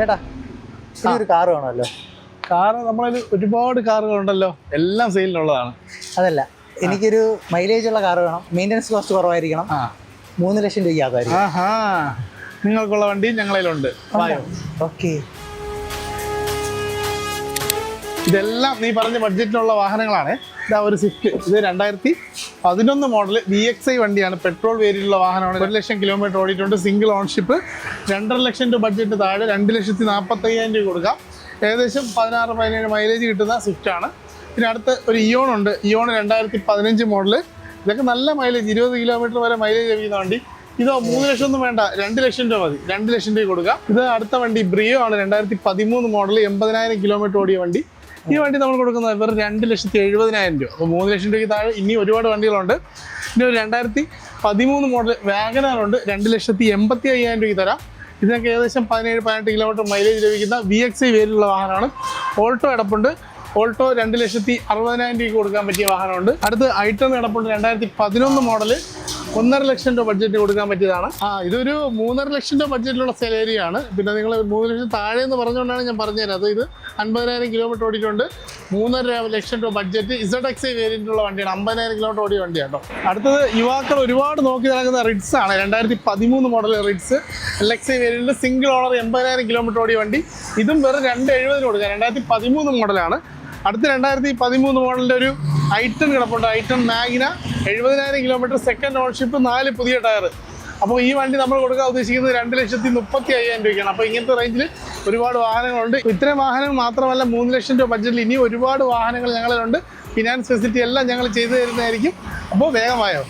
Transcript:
ചേട്ടാ ഒരു കാർ വേണമല്ലോ? കാറ് നമ്മളതിൽ ഒരുപാട് കാറുകളുണ്ടല്ലോ എല്ലാം സെയിലിനുള്ളതാണ് അതല്ല എനിക്കൊരു മൈലേജ് ഉള്ള കാർ വേണം. മെയിന്റനൻസ് കോസ്റ്റ് കുറവായിരിക്കണം. മൂന്ന് ലക്ഷം രൂപയ്ക്കകത്തായിരിക്കും ആഹാ. നിങ്ങൾക്കുള്ള വണ്ടി ഞങ്ങളിലുണ്ട് വായോ. ഓക്കെ ഇതെല്ലാം നീ പറഞ്ഞ ബഡ്ജറ്റിലുള്ള വാഹനങ്ങളാണ്. ഇതാ ഒരു സ്വിഫ്റ്റ് ഇത് രണ്ടായിരത്തി പതിനൊന്ന് മോഡൽ വി എക്സ് ഐ വണ്ടിയാണ്. പെട്രോൾ വേരിയുള്ള വാഹനമാണ്. ഒരു ലക്ഷം കിലോമീറ്റർ ഓടിയിട്ടുണ്ട്. സിംഗിൾ ഓൺഷിപ്പ് രണ്ടര ലക്ഷം രൂപ ബഡ്ജറ്റ് താഴെ രണ്ട് ലക്ഷത്തി നാൽപ്പത്തയ്യായിരം രൂപ കൊടുക്കാം. ഏകദേശം പതിനാറ് പതിനേഴ് മൈലേജ് കിട്ടുന്ന സ്വിഫ്റ്റാണ് പിന്നെ അടുത്ത് ഒരു ഇയോൺ ഉണ്ട്. ഇയോൺ രണ്ടായിരത്തി പതിനഞ്ച് മോഡൽ ഇതൊക്കെ നല്ല മൈലേജ് ഇരുപത് കിലോമീറ്റർ വരെ മൈലേജ് ലഭിക്കുന്ന വണ്ടി. ഇതോ മൂന്ന് ലക്ഷം ഒന്നും വേണ്ട. രണ്ട് ലക്ഷം രൂപ മതി. രണ്ട് ലക്ഷം രൂപ കൊടുക്കാം. ഇത് അടുത്ത വണ്ടി ബ്രിയോ ആണ്. രണ്ടായിരത്തി പതിമൂന്ന് മോഡൽ എൺപതിനായിരം കിലോമീറ്റർ ഓടിയ വണ്ടി. ഈ വണ്ടി നമ്മൾ കൊടുക്കുന്നത് വെറും രണ്ട് ലക്ഷത്തി എഴുപതിനായിരം രൂപ. അപ്പോൾ മൂന്ന് ലക്ഷം രൂപയ്ക്ക് താഴെ ഇനി ഒരുപാട് വണ്ടികളുണ്ട്. ഇനി ഒരു രണ്ടായിരത്തി പതിമൂന്ന് മോഡൽ വാഗനാറുണ്ട് രണ്ട് ലക്ഷത്തി എൺപത്തി അയ്യായിരം രൂപയ്ക്ക് തരാം. ഇതിനൊക്കെ ഏകദേശം പതിനേഴ് പതിനെട്ട് കിലോമീറ്റർ മൈലേജ് ലഭിക്കുന്ന വി എക്സ് ഐ പേരിലുള്ള വാഹനമാണ്. ഓൾട്ടോ കിടപ്പുണ്ട് ഓൾട്ടോ രണ്ട് ലക്ഷത്തി അറുപതിനായിരം രൂപയ്ക്ക് കൊടുക്കാൻ പറ്റിയ വാഹനമുണ്ട്. അടുത്ത് ഐറ്റം കിടപ്പുണ്ട് രണ്ടായിരത്തി പതിനൊന്ന് മോഡൽ ഒന്നര ലക്ഷം രൂപ ബഡ്ജറ്റ് കൊടുക്കാൻ പറ്റിയതാണ്. ആ ഇതൊരു മൂന്നര ലക്ഷം രൂപ ബഡ്ജറ്റിലുള്ള സെലേരിയാണ് പിന്നെ നിങ്ങൾ മൂന്ന് ലക്ഷം താഴെ എന്ന് പറഞ്ഞുകൊണ്ടാണ് ഞാൻ പറഞ്ഞുതരാം അത് ഇത് അൻപതിനായിരം കിലോമീറ്റർ ഓടിയിട്ടുണ്ട്. മൂന്നര ലക്ഷം രൂപ ബഡ്ജറ്റ് ഇസഡ് എക്സ് ഐ വേരിയന്റുള്ള വണ്ടിയാണ്. അമ്പതിനായിരം കിലോമീറ്റർ ഓടിയ വണ്ടിയാണ് കേട്ടോ. അടുത്തത് യുവാക്കൾ ഒരുപാട് നോക്കി നടക്കുന്ന റിഡ്സ് ആണ്. രണ്ടായിരത്തി പതിമൂന്ന് model Ritz L X I variant single owner എൺപതിനായിരം കിലോമീറ്റർ ഓടിയ വണ്ടി. ഇതും വെറും രണ്ട് എഴുപതിന് കൊടുക്കുക. രണ്ടായിരത്തി പതിമൂന്ന് മോഡലാണ് അടുത്ത രണ്ടായിരത്തി പതിമൂന്ന് മോഡലിന്റെ ഒരു ഐറ്റം കിടപ്പുണ്ട്. ഐറ്റം മാഗിന എഴുപതിനായിരം കിലോമീറ്റർ സെക്കൻഡ് ഓൺഷിപ്പ് നാല് പുതിയ ടയർ അപ്പോൾ ഈ വണ്ടി നമ്മൾ കൊടുക്കാൻ ഉദ്ദേശിക്കുന്നത് രണ്ട് ലക്ഷത്തി മുപ്പത്തി അയ്യായിരം രൂപയ്ക്കാണ്. അപ്പോൾ ഇങ്ങനത്തെ റേഞ്ചിൽ ഒരുപാട് വാഹനങ്ങളുണ്ട്. ഇത്രയും വാഹനങ്ങൾ മാത്രമല്ല മൂന്ന് ലക്ഷം രൂപ ബഡ്ജറ്റിൽ ഇനി ഒരുപാട് വാഹനങ്ങൾ ഞങ്ങളിലുണ്ട്. ഫിനാൻസ് ഫെസിലിറ്റി എല്ലാം ഞങ്ങൾ ചെയ്തു തരുന്നതായിരിക്കും. അപ്പോൾ വേഗമായോ